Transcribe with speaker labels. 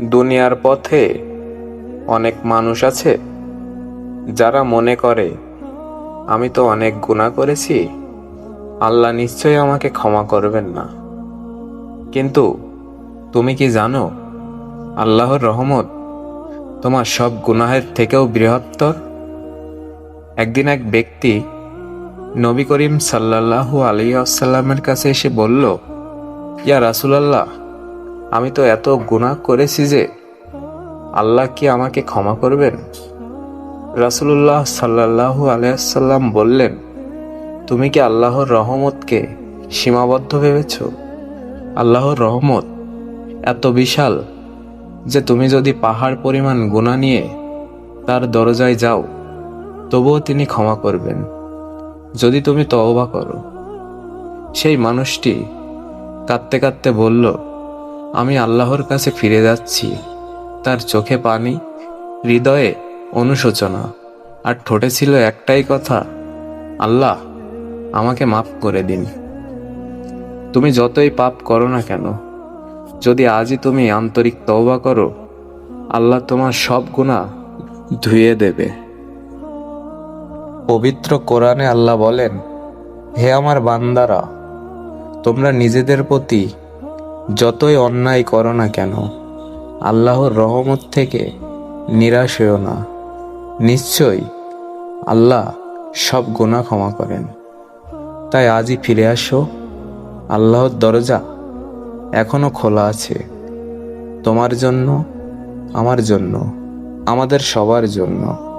Speaker 1: দুনিয়ার পথে অনেক মানুষ আছে যারা মনে করে, আমি তো অনেক গুণা করেছি, আল্লাহ নিশ্চয়ই আমাকে ক্ষমা করবেন না। কিন্তু তুমি কি জানো, আল্লাহর রহমত তোমার সব গুনাহের থেকেও বৃহত্তর? একদিন এক ব্যক্তি নবী করিম সাল্লাল্লাহু আলাইহি আসাল্লামের কাছে এসে বলল, ইয়া রাসূলুল্লাহ আমি তো এত গুনাহ করেছি যে আল্লাহ কি আমাকে ক্ষমা করবেন? রাসূলুল্লাহ সাল্লাল্লাহু আলাইসাল্লাম বললেন, তুমি কি আল্লাহর রহমতকে সীমাবদ্ধ ভেবেছ? আল্লাহর রহমত এত বিশাল যে তুমি যদি পাহাড় পরিমাণ গুণা নিয়ে তার দরজায় যাও, তবুও তিনি ক্ষমা করবেন। যদি তুমি তওবা করো। সেই মানুষটি কাঁদতে কাঁদতে বলল আমি আল্লাহর কাছে ফিরে যাচ্ছি। তার চোখে পানি, হৃদয়ে অনুশোচনা, আর ঠোঁটে ছিল একটাই কথা, আল্লাহ, আমাকে মাফ করে দিন। তুমি যতই পাপ করো না কেন, যদি আজই তুমি আন্তরিক তওবা করো, আল্লাহ তোমার সব গুণা ধুয়ে দেবে। পবিত্র কোরআনে আল্লাহ বলেন, হে আমার বান্দারা, তোমরা নিজেদের প্রতি যতই অন্যায় করো না কেন, আল্লাহর রহমত থেকে নিরাশ হও না। নিশ্চয়ই আল্লাহ সব গোনা ক্ষমা করেন। তাই আজই ফিরে আসো। আল্লাহর দরজা এখনও খোলা আছে। তোমার জন্য, আমার জন্য, আমাদের সবার জন্য।